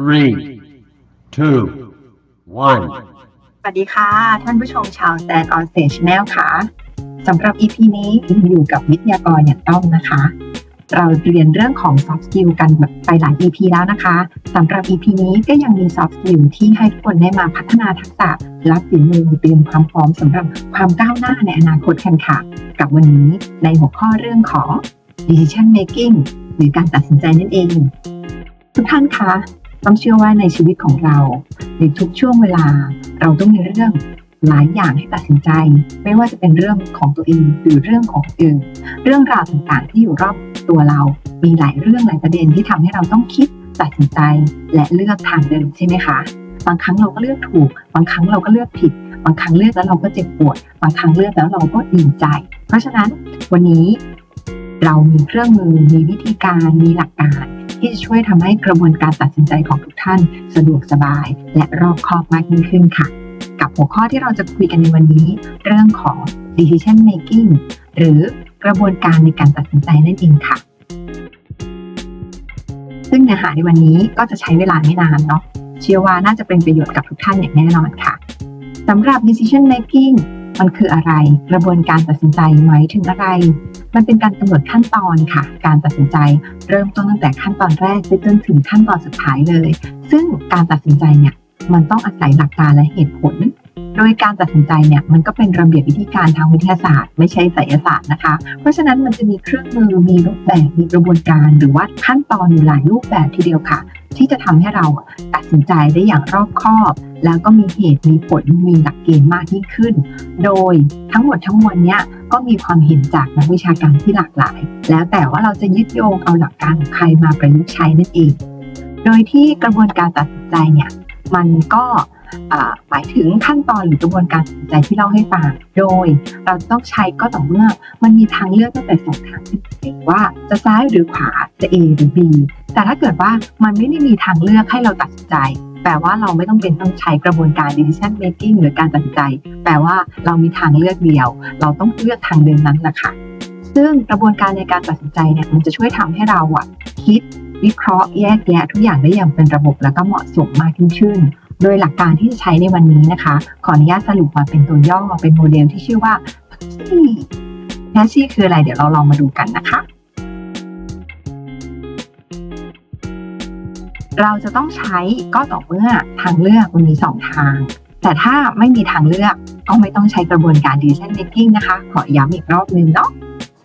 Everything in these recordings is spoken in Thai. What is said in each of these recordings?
three, two, one. สวัสดีค่ะ ท่านผู้ชมชาว Stand on Stage Channel ค่ะสำหรับ EP นี้อยู่กับวิทยากรอย่างต้องนะคะ เราเรียนเรื่องของ soft skill กันแบบไปหลาย EP แล้วนะคะสำหรับ EP นี้ก็ยังมี soft skill ที่ให้ทุกคนได้มาพัฒนาทักษะและฝีมือเตรียมความพร้อมสำหรับความก้าวหน้าในอนาคตกันค่ะ กับวันนี้ในหัวข้อเรื่องของ decision making หรือการตัดสินใจนั่นเอง ทุกท่านคะ ต้องเชื่อว่าในชีวิตของเรา ในทุกช่วงเวลา เราต้องมีเรื่องหลายอย่างให้ตัดสินใจ ไม่ว่าจะเป็นเรื่องของตัวเองหรือเรื่องของอื่น เรื่องราวต่างๆ ที่อยู่รอบตัวเรา มีหลายเรื่องหลายประเด็นที่ทำให้เราต้องคิดตัดสินใจ และเลือกทางเดินใช่ไหมคะบางครั้งเราก็เลือกถูก บางครั้งเราก็เลือกผิด บางครั้งเลือกแล้วเราก็เจ็บปวด บางครั้งเลือกแล้วเราก็ดีใจ เพราะฉะนั้นวันนี้เรามีเครื่องมือมีวิธีการมีหลักการ ที่จะช่วยทำให้กระบวนการตัดสินใจของทุกท่านสะดวกสบาย และรอบคอบมากยิ่งขึ้นค่ะ กับหัวข้อที่เราจะคุยกันในวันนี้ เรื่องของ decision making หรือกระบวนการในการตัดสินใจนั่นเองค่ะ ซึ่งเนื้อหาในวันนี้ก็จะใช้เวลาไม่นานเนาะเชื่อว่าน่าจะเป็นประโยชน์กับทุกท่านอย่างแน่นอนค่ะสำหรับ decision making มันคืออะไร กระบวนการตัดสินใจหมายถึงอะไร มันเป็นการกำหนดขั้นตอนค่ะ การตัดสินใจเริ่มต้นตั้งแต่ขั้นตอนแรกไปจนถึงขั้นตอนสุดท้ายเลย ซึ่งการตัดสินใจเนี่ยมันต้องอาศัยหลักการและเหตุผล โดยการตัดสินใจเนี่ยมันก็เป็นระเบียบวิธีการทางวิทยาศาสตร์ ไม่ใช่ไสยศาสตร์นะคะ เพราะฉะนั้นมันจะมีเครื่องมือมีรูปแบบมีกระบวนการ หรือว่าขั้นตอนอยู่หลายรูปแบบทีเดียวค่ะ ที่จะทำให้เราตัดสินใจได้อย่างรอบคอบ แล้วก็มีเหตุมีผลมีหลักเกณฑ์มากยิ่งขึ้น โดยทั้งหมดทั้งมวลเนี้ยก็มีความเห็นจากนักวิชาการที่หลากหลาย แล้วแต่ว่าเราจะยึดโยงเอาหลักการของใครมาประยุกต์ใช้นั่นเอง โดยที่กระบวนการตัดสินใจเนี่ยมันก็ หมายถึงขั้นตอนหรือกระบวนการตัดสินใจที่เล่าให้ฟัง โดยเราต้องใช้ก็ต่อเมื่อมันมีทางเลือกตั้งแต่สองทางขึ้นไปว่าจะซ้ายหรือขวาจะ A หรือ B แต่ถ้าเกิดว่ามันไม่ได้มีทางเลือกให้เราตัดสินใจ แปลว่าเราไม่ต้องเป็นต้องใช้กระบวนการ decision making หรือการตัดสินใจ แปลว่าเรามีทางเลือกเดียว เราต้องเลือกทางเดินนั้นแหละค่ะซึ่งกระบวนการในการตัดสินใจเนี่ยมันจะช่วยทำให้เราอะคิดวิเคราะห์แยกแยะทุกอย่างได้อย่างเป็นระบบแล้วก็เหมาะสมมากยิ่งขึ้น โดยหลักการที่จะใช้ในวันนี้นะคะ ขออนุญาตสรุปมาเป็นตัวย่อเป็นโมเดลที่ชื่อว่า p a s s i คืออะไรเดี๋ยวเราลองมาดูกันนะคะ เราจะต้องใช้ก็ต่อเมื่อทางเลือกมันมีสองทาง แต่ถ้าไม่มีทางเลือกก็ไม่ต้องใช้กระบวนการ decision making นะคะ ขอย้ำอีกรอบนึงเนาะ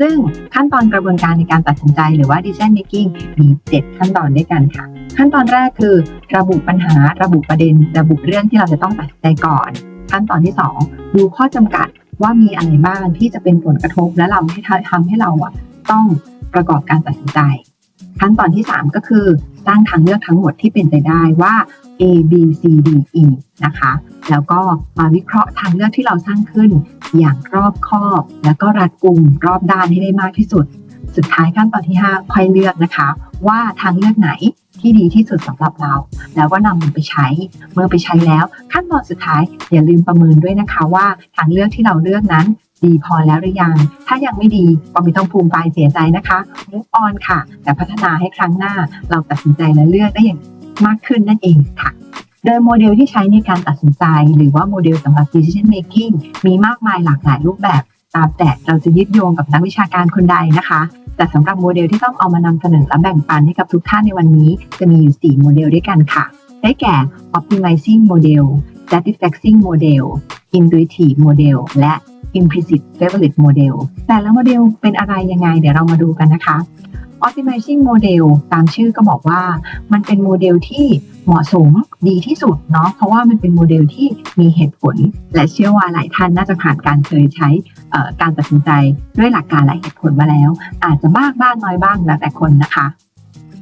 ซึ่งขั้นตอนกระบวนการในการตัดสินใจหรือว่า decision making มี 7 ขั้นตอนด้วยกันค่ะ ขั้นตอนแรกคือระบุปัญหา ระบุประเด็น ระบุเรื่องที่เราจะต้องตัดสินใจก่อน ขั้นตอนที่ 2 ดูข้อจำกัดว่ามีอะไรบ้างที่จะเป็นผลกระทบและเราให้ทำให้เราอะต้องประกอบการตัดสินใจ ขั้นตอนที่ 3 ก็คือสร้างทางเลือกทั้งหมดที่เป็นไปได้ว่า A B C D E นะคะ แล้วก็มาวิเคราะห์ทางเลือกที่เราสร้างขึ้น อย่างรอบคอบ แล้วก็รัดกุมรอบด้านให้ได้มากที่สุด สุดท้ายขั้นตอนที่5ค่อยเลือกนะคะ ว่าทางเลือกไหนที่ดีที่สุดสำหรับเรา แล้วก็นำมันไปใช้ เมื่อไปใช้แล้ว ขั้นตอนสุดท้ายอย่าลืมประเมินด้วยนะคะว่าทางเลือกที่เราเลือกนั้นดีพอแล้วหรือยัง ถ้ายังไม่ดีก็ไม่ต้องภูมิใจเสียใจนะคะมุกออนค่ะ แต่พัฒนาให้ครั้งหน้าเราตัดสินใจและเลือกได้อย่างมากขึ้นนั่นเองค่ะ โดยโมเดลที่ใช้ในการตัดสินใจ หรือว่าโมเดลสำหรับ decision making มีมากมายหลากหลายรูปแบบ ตามแต่เราจะยึดโยงกับนักวิชาการคนใดนะคะ แต่สำหรับโมเดลที่ต้องเอามานำเสนอและแบ่งปันให้กับทุกท่านในวันนี้ จะมีอยู่ 4 โมเดลด้วยกันค่ะ ได้แก่ optimizing model satisfying model intuitive model และ implicit favorite model แต่ละโมเดลเป็นอะไรยังไง เดี๋ยวเรามาดูกันนะคะ optimizing model ตามชื่อก็บอกว่ามันเป็นโมเดลที่เหมาะสมดีที่สุดเนาะเพราะว่ามันเป็นโมเดลที่มีเหตุผล และเชื่อว่าหลายท่านน่าจะผ่านการเคยใช้การตัดสินใจด้วยหลักการและเหตุผลมาแล้ว อาจจะบ้างบ้างน้อยบ้างแล้วแต่คนนะคะ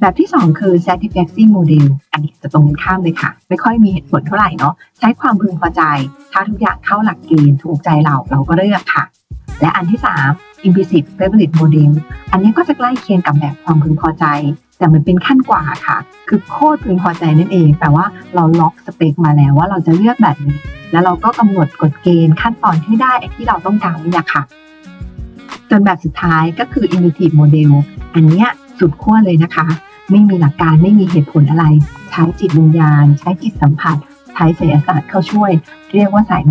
แบบที่ 2 คือ satisfying model อันนี้จะตรงกันข้ามเลยค่ะ ไม่ค่อยมีเหตุผลเท่าไหร่เนาะใช้ความพึงพอใจ ถ้าทุกอย่างเข้าหลักเกณฑ์ถูกใจเราเราก็เลือกค่ะ และอันที่ 3 implicit favorite model อันนี้ก็จะใกล้เคียงกับแบบความพึงพอใจ แต่มันเป็นขั้นกว่าค่ะ คือโคตรพึงพอใจนั่นเองแปลว่าเราล็อกสเปคมาแล้วว่าเราจะเลือกแบบนี้ แล้วเราก็กำหนดกฎเกณฑ์ขั้นตอนให้ได้ที่เราต้องการนี่แหละค่ะ จนแบบสุดท้ายก็คือ intuitive model อันเนี้ยสุดขั้วเลยนะคะ ไม่มีหลักการไม่มีเหตุผลอะไร ใช้จิตวิญญาณ ใช้จิตสัมผัส ใช้ไสยศาสตร์เข้าช่วย เรียกว่าสาย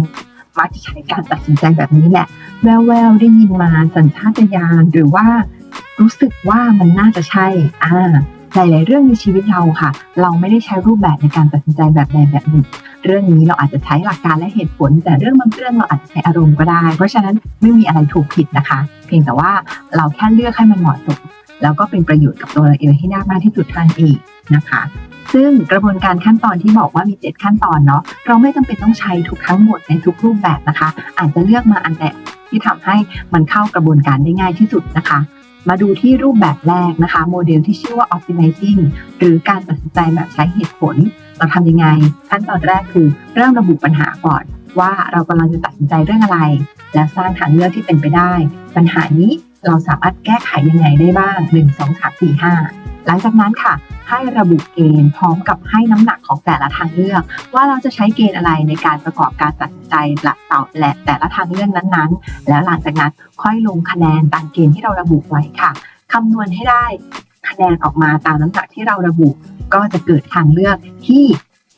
มักจะใช้การตัดสินใจแบบนี้แหละ แววๆได้ยินมาสัญชาตญาณหรือว่ารู้สึกว่ามันน่าจะใช่ อ่า หลายๆเรื่องในชีวิตเราค่ะ เราไม่ได้ใช้รูปแบบในการตัดสินใจแบบใดแบบหนึ่ง เรื่องนี้เราอาจจะใช้หลักการและเหตุผล แต่เรื่องบางเรื่องเราอาจจะใช้อารมณ์ก็ได้ เพราะฉะนั้นไม่มีอะไรถูกผิดนะคะ เพียงแต่ว่าเราแค่เลือกให้มันเหมาะสม แล้วก็เป็นประโยชน์กับตัวเราเองให้ได้มากที่สุดเท่านั้นเองนะคะ ซึ่งกระบวนการขั้นตอนที่บอกว่ามี 7 ขั้นตอนเนาะเราไม่จำเป็นต้องใช้ทุกทั้งหมดในทุกรูปแบบนะคะ อาจจะเลือกมาอันแรกที่ทำให้มันเข้ากระบวนการได้ง่ายที่สุดนะคะ มาดูที่รูปแบบแรกนะคะ โมเดลที่ชื่อว่า optimizing หรือการตัดสินใจแบบใช้เหตุผล เราทำยังไง ขั้นตอนแรกคือเริ่มระบุปัญหาก่อนว่าเรากำลังจะตัดสินใจเรื่องอะไร และสร้างทางเลือกที่เป็นไปได้ ปัญหานี้เราสามารถแก้ไขยังไงได้บ้าง 1 2 3 4 5 หลังจากนั้นค่ะ ให้ระบุเกณฑ์พร้อมกับให้น้ำหนักของแต่ละทางเลือก ว่าเราจะใช้เกณฑ์อะไรในการประกอบการตัดสินใจละต่อและแต่ละทางเลือกนั้นๆ แล้วหลังจากนั้นค่อยลงคะแนนตามเกณฑ์ที่เราระบุไว้ค่ะคำนวณให้ได้คะแนนออกมาตามน้ำหนักที่เราระบุ ก็จะเกิดทางเลือกที่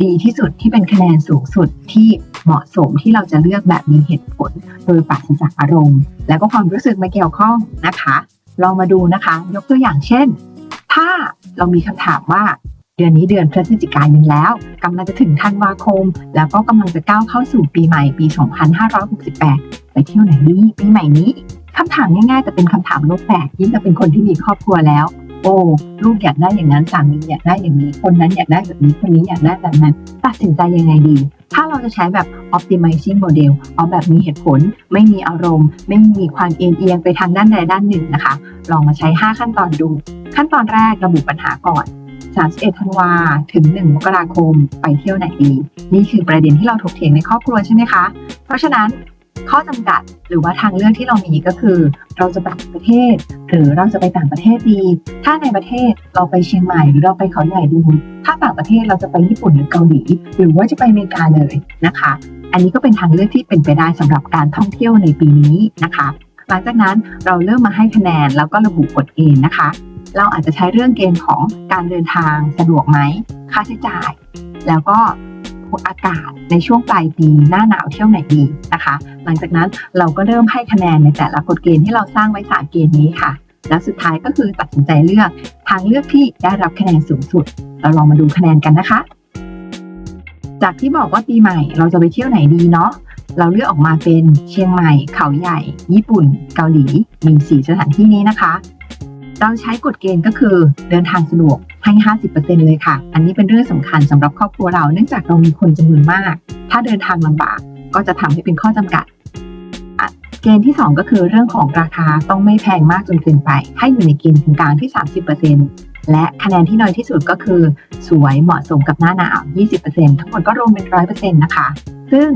ดีที่สุดที่เป็นคะแนนสูงสุดที่เหมาะสมที่เราจะเลือกแบบมีเหตุผล โดยปราศจากอารมณ์ แล้วก็ความรู้สึกมาเกี่ยวข้องนะคะ ลองมาดูนะคะ ยกตัวอย่างเช่น ถ้าเรามีคำถามว่าเดือนนี้เดือนพฤศจิกายนแล้วกำลังจะถึงธันวาคม แล้วก็กำลังจะก้าวเข้าสู่ปีใหม่ปี 2568 ไปเที่ยวไหนดีปีใหม่นี้คำถามง่ายๆแต่เป็นคำถามโลกแตกยิ่งจะเป็นคนที่มีครอบครัวแล้ว โอ้ลูกอยากได้อย่างนั้นสามีอยากได้อย่างนี้ คนนั้นอยากได้แบบนี้คนนี้อยากได้แบบนั้น ตัดสินใจยังไงดี ถ้าเราจะใช้แบบ optimizing model เอาแบบมีเหตุผล ไม่มีอารมณ์ ไม่มีความเอียงเอียงไปทางด้านใดด้านหนึ่งนะคะ ลองมาใช้ 5 ขั้นตอนดู ขั้นตอนแรกระบุปัญหาก่อน 31 ธันวาถึง 1 มกราคมไปเที่ยวไหนดี นี่คือประเด็นที่เราถกเถียงในครอบครัวใช่ไหมคะ เพราะฉะนั้น ข้อจำกัดหรือว่าทางเลือกที่เรามีก็คือ เราจะไปประเทศ หรือเราจะไปต่างประเทศดี ถ้าในประเทศเราไปเชียงใหม่หรือเราไปเขาใหญ่ดีถ้าต่างประเทศเราจะไปญี่ปุ่นหรือเกาหลีหรือว่าจะไปอเมริกาเลยนะคะ อันนี้ก็เป็นทางเลือกที่เป็นไปได้สำหรับการท่องเที่ยวในปีนี้นะคะ หลังจากนั้นเราเริ่มมาให้คะแนนแล้วก็ระบุกฎเกณฑ์นะคะ เราอาจจะใช้เรื่องเกณฑ์ของการเดินทางสะดวกไหมค่าใช้จ่าย แล้วก็ อากาศในช่วงปลายปีหน้าหนาวเที่ยวไหนดีนะคะ หลังจากนั้นเราก็เริ่มให้คะแนนในแต่ละกฎเกณฑ์ที่เราสร้างไว้สามเกณฑ์นี้ค่ะ แล้วสุดท้ายก็คือตัดสินใจเลือกทางเลือกที่ได้รับคะแนนสูงสุด เราลองมาดูคะแนนกันนะคะ จากที่บอกว่าปีใหม่เราจะไปเที่ยวไหนดีเนาะเราเลือกออกมาเป็นเชียงใหม่ เขาใหญ่ ญี่ปุ่น เกาหลี มีสีสถานที่นี้นะคะ เราใช้กฎเกณฑ์ก็คือเดินทางสะดวก ให้ 50%เลยค่ะ อันนี้เป็นเรื่องสำคัญสำหรับครอบครัวเรา เนื่องจากเรามีคนจำนวนมาก ถ้าเดินทางลำบากก็จะทำให้เป็นข้อจำกัด เกณฑ์ที่ 2 ก็คือเรื่องของราคาต้องไม่แพงมากจนเกินไป ให้อยู่ในเกณฑ์กลางที่ 30%และคะแนนที่น้อยที่สุดก็คือ สวยเหมาะสมกับหน้าหนาว 20%ทั้งหมดก็รวมเป็น 100%นะคะ ซึ่ง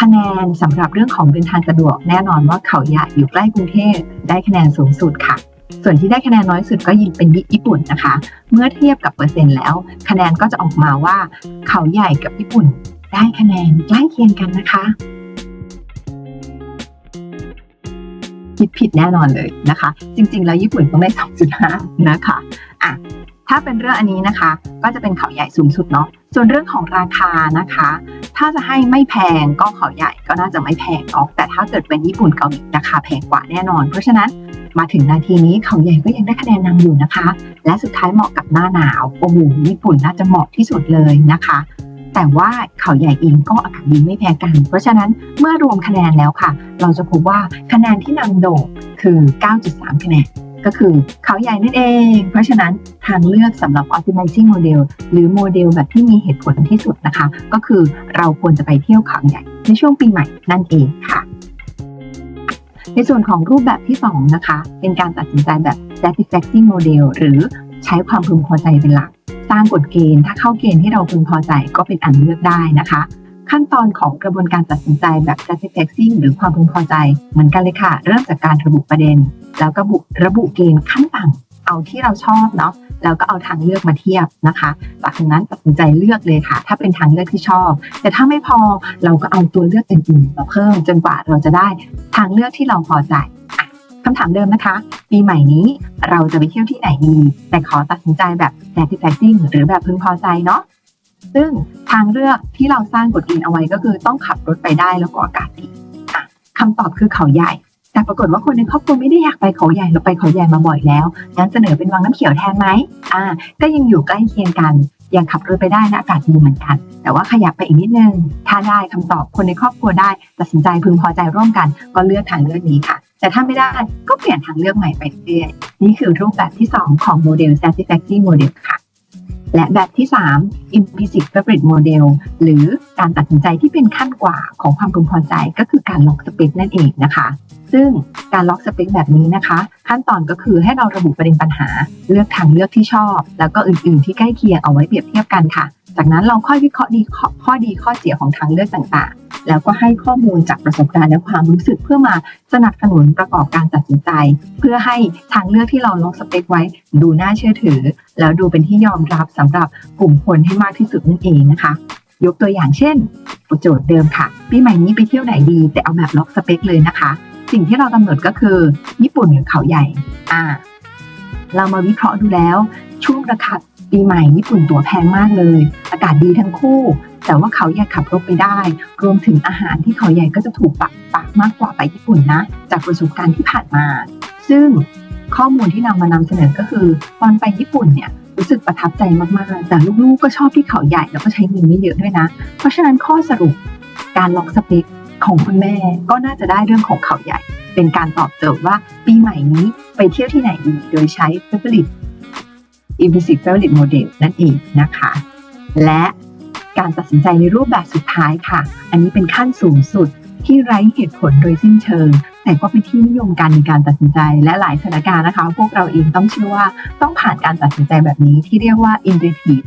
คะแนนสำหรับเรื่องของเดินทางสะดวกแน่นอนว่าเขาใหญ่อยู่ใกล้กรุงเทพได้คะแนนสูงสุดค่ะ ส่วนที่ได้คะแนนน้อยสุดก็ยิงเป็นญี่ปุ่นนะคะ เมื่อเทียบกับเปอร์เซ็นต์แล้ว คะแนนก็จะออกมาว่าเขาใหญ่กับญี่ปุ่น ได้คะแนนใกล้เคียงกันนะคะคิดผิดแน่นอนเลยนะคะ จริง ๆ แล้วญี่ปุ่นต้องได้ 2.5 นะคะอะถ้าเป็นเรื่องอันนี้นะคะ ก็จะเป็นเขาใหญ่สูงสุดเนาะส่วนเรื่องของราคานะคะ ถ้าจะให้ไม่แพงก็เขาใหญ่ก็น่าจะไม่แพงเนาะแต่ถ้าเกิดเป็นญี่ปุ่นเกาหลีราคาแพงกว่าแน่นอน เพราะฉะนั้น มาถึงนาทีนี้เขาใหญ่ก็ยังได้คะแนนนำอยู่นะคะ และสุดท้ายเหมาะกับหน้าหนาวโอ้โหญี่ปุ่นน่าจะเหมาะที่สุดเลยนะคะแต่ว่าเขาใหญ่เองก็อากาศดีไม่แพ้กัน เพราะฉะนั้นเมื่อรวมคะแนนแล้วค่ะ เราจะพบว่าคะแนนที่นำโด่งคือ 9.3 คะแนน ก็คือเขาใหญ่นั่นเอง เพราะฉะนั้นทางเลือกสำหรับ optimizing model หรือโมเดลแบบที่มีเหตุผลที่สุดนะคะ ก็คือเราควรจะไปเที่ยวเขาใหญ่ในช่วงปีใหม่นั่นเองค่ะ ในส่วนของรูปแบบที่ 2 นะคะ เป็นการตัดสินใจแบบ satisfactory model หรือใช้ความพึงพอใจเป็นหลัก สร้างกฎเกณฑ์ถ้าเข้าเกณฑ์ที่เราพึงพอใจก็เป็นอันเลือกได้นะคะ ขั้นตอนของกระบวนการตัดสินใจแบบ satisfactory หรือความพึงพอใจ เหมือนกันเลยค่ะ เริ่มจากการระบุประเด็น แล้วก็บุระบุเกณฑ์ขั้นต่ำเอาที่เราชอบเนาะ แล้วก็เอาทางเลือกมาเทียบนะคะจากนั้นตัดสินใจเลือกเลยค่ะ ถ้าเป็นทางเลือกที่ชอบ แต่ถ้าไม่พอเราก็เอาตัวเลือกอื่นๆมาเพิ่มจนกว่าเราจะได้ทางเลือกที่เราพอใจคำถามเดิมนะคะปีใหม่นี้เราจะไปเที่ยวที่ไหนดี แต่ขอตัดสินใจแบบ satisfying หรือแบบพึงพอใจเนาะซึ่งทางเลือกที่เราสร้างกฎเกณฑ์เอาไว้ก็คือต้องขับรถไปได้แล้วก็อากาศดีอ่คำตอบคือเขาใหญ่ แต่ปรากฏว่าคนในครอบครัวไม่ได้อยากไปเขาใหญ่เราไปเขาใหญ่มาบ่อยแล้วงั้นเสนอเป็นวังน้ำเขียวแทนไหมอ่า ก็ยังอยู่ใกล้เคียงกันยังขับรถไปได้นะอากาศดีเหมือนกัน แต่ว่าขยับไปอีกนิดนึง ถ้าได้คำตอบคนในครอบครัวได้ตัดสินใจพึงพอใจร่วมกัน ก็เลือกทางเลือกนี้ค่ะ แต่ถ้าไม่ได้ก็เปลี่ยนทางเลือกใหม่ไปเรื่อยนี่คือรูปแบบที่ 2 ของโมเดล satisfactory model ค่ะ และแบบที่ 3 implicit favorite model หรือการตัดสินใจที่เป็นขั้นกว่าของความพึงพอใจก็คือการล็อกสเปคนั่นเองนะคะ ซึ่งการล็อกสเปคแบบนี้นะคะ ขั้นตอนก็คือให้เราระบุประเด็นปัญหา เลือกทางเลือกที่ชอบ แล้วก็อื่นๆ ที่ใกล้เคียงเอาไว้เปรียบเทียบกันค่ะ จากนั้นเราค่อยวิเคราะห์ดีข้อดีข้อเสียของทางเลือกต่างๆ แล้วก็ให้ข้อมูลจากประสบการณ์และความรู้สึกเพื่อมาสนับสนุนประกอบการตัดสินใจ เพื่อให้ทางเลือกที่เราล็อกสเปคไว้ ดูน่าเชื่อถือ แล้วดูเป็นที่ยอมรับสำหรับกลุ่มคนให้มากที่สุดนั่นเองนะคะยกตัวอย่างเช่น โจทย์เดิมค่ะ ปีใหม่นี้ไปเที่ยวไหนดี แต่เอาแบบล็อกสเปคเลยนะคะ สิ่งที่เรากำหนดก็คือ ญี่ปุ่นหรือเขาใหญ่อ่าเรามาวิเคราะห์ดูแล้วช่วงราคาปีใหม่ญี่ปุ่นตั๋วแพงมากเลย อากาศดีทั้งคู่ แต่ว่าเขาใหญ่ขับรถไปได้ รวมถึงอาหารที่เขาใหญ่ก็จะถูกปากปากมากกว่าไปญี่ปุ่นนะ จากประสบการณ์ที่ผ่านมา ซึ่งข้อมูลที่นำมานำเสนอก็คือ ตอนไปญี่ปุ่นเนี่ยรู้สึกประทับใจมากๆ แต่ลูกๆก็ชอบที่เขาใหญ่แล้วก็ใช้เงินไม่เยอะด้วยนะ เพราะฉะนั้นข้อสรุปการล็อกสเปค ของคุณแม่ก็น่าจะได้เรื่องของเขาใหญ่ เป็นการตอบโจทย์ว่าปีใหม่นี้ไปเที่ยวที่ไหนดีโดยใช้ favorite implicit favorite model นั่นเองนะคะ และการตัดสินใจในรูปแบบสุดท้ายค่ะ อันนี้เป็นขั้นสูงสุดที่ไร้เหตุผลโดยสิ้นเชิง แต่ก็เป็นที่นิยมกันในการตัดสินใจ และหลายสถานการณ์นะคะ พวกเราเองต้องเชื่อว่าต้องผ่านการตัดสินใจแบบนี้ที่เรียกว่า intuitive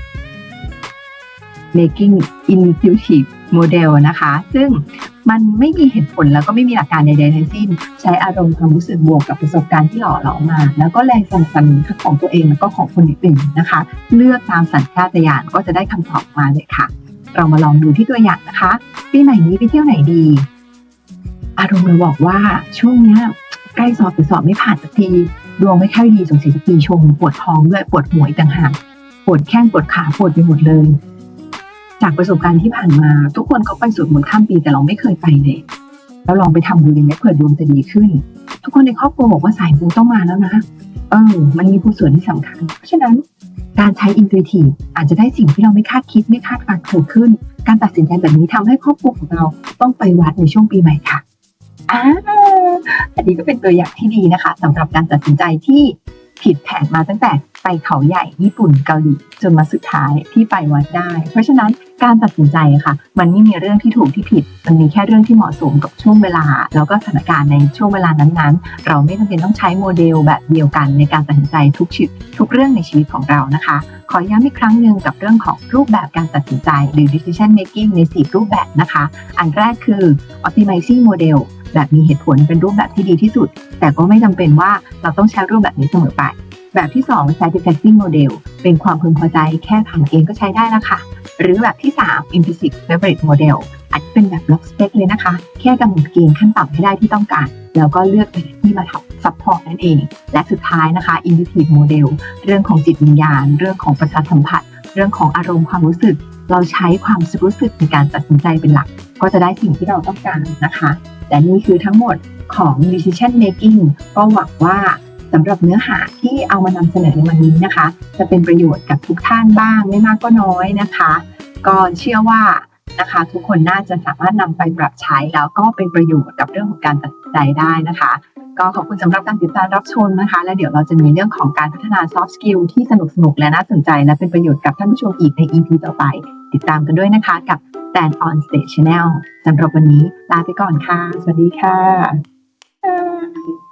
making intuitive model นะคะ ซึ่ง มันไม่มีเหตุผลแล้วก็ไม่มีหลักการใดๆทั้งสิ้น ใช้อารมณ์ความรู้สึกบวกกับประสบการณ์ที่หล่อหลอมมา แล้วก็แรงสนับสนุนทั้งของตัวเองแล้วก็ของคนอื่นๆนะคะ เลือกตามสัญชาตญาณก็จะได้คำตอบมาเลยค่ะ เรามาลองดูที่ตัวอย่างนะคะปีใหม่นี้ไปเที่ยวไหนดี อารมณ์เราบอกว่าช่วงเนี้ยใกล้สอบหรือสอบไม่ผ่านสักทีดวงไม่ค่อยดีส่งสียสักทีชงปวดท้องด้วยปวดหัวอีกต่างหากปวดแข้งปวดขาปวดไปหมดเลย จากประสบการณ์ที่ผ่านมา ทุกคนเขาไปสวดมนต์ข้ามปีแต่เราไม่เคยไปเลยแล้วลองไปทำดูดีไหมเผื่อดวงจะดีขึ้น ทุกคนในครอบครัวบอกว่าสายมูต้องมาแล้วนะเออมันมีผู้ส่วนที่สำคัญ เพราะฉะนั้นการใช้ intuitive อาจจะได้สิ่งที่เราไม่คาดคิดไม่คาดฝันเกิดขึ้น การตัดสินใจแบบนี้ทำให้ครอบครัวของเราต้องไปวัดในช่วงปีใหม่ค่ะอ่าอันนี้ก็เป็นตัวอย่างที่ดีนะคะสำหรับการตัดสินใจที่ ผิดแผนมาตั้งแต่ไปเขาใหญ่ญี่ปุ่นเกาหลีจนมาสุดท้ายที่ไปวัดได้ เพราะฉะนั้นการตัดสินใจค่ะ มันไม่มีเรื่องที่ถูกที่ผิด มันมีแค่เรื่องที่เหมาะสมกับช่วงเวลา แล้วก็สถานการณ์ในช่วงเวลานั้นๆ เราไม่จำเป็นต้องใช้โมเดลแบบเดียวกันในการตัดสินใจทุกชีวิตทุกเรื่องในชีวิตของเรานะคะ ขอย้ำอีกครั้งหนึ่งกับเรื่องของรูปแบบการตัดสินใจ หรือ decision making ใน 4 รูปแบบนะคะ อันแรกคือ optimizing model แบบมีเหตุผลเป็นรูปแบบที่ดีที่สุด แต่ก็ไม่จำเป็นว่าเราต้องใช้รูปแบบนี้เสมอไป แบบที่ 2 satisfactory model เป็นความพึงพอใจแค่ผ่านเกณฑ์ก็ใช้ได้แล้วค่ะ หรือแบบที่ 3 implicit favorite model อาจจะเป็นแบบ lock spec เลยนะคะ แค่กำหนดเกณฑ์ขั้นต่ำให้ได้ที่ต้องการ แล้วก็เลือกแบบที่มาทับ support นั่นเอง และสุดท้ายนะคะ intuitive model เรื่องของจิตวิญญาณ เรื่องของประสาทสัมผัส เรื่องของอารมณ์ความรู้สึก เราใช้ความรู้สึกในการตัดสินใจเป็นหลัก ก็จะได้สิ่งที่เราต้องการนะคะและนี่คือทั้งหมดของ decision making ก็หวังว่าสำหรับเนื้อหาที่เอามานำเสนอในวันนี้นะคะ จะเป็นประโยชน์กับทุกท่านบ้างไม่มากก็น้อยนะคะ ก็เชื่อว่า นะคะ ทุกคนน่าจะสามารถนำไปปรับใช้แล้วก็เป็นประโยชน์กับเรื่องของการตัดสินใจได้นะคะก็ขอบคุณสำหรับการติดตามรับชมนะคะ และเดี๋ยวเราจะมีเรื่องของการพัฒนา soft skill ที่สนุกสนุกและน่าสนใจ และเป็นประโยชน์กับท่านผู้ชมอีกใน EP ต่อไป ติดตามกันด้วยนะคะกับ Stand on Stage Channel สำหรับวันนี้ลาไปก่อนค่ะ สวัสดีค่ะ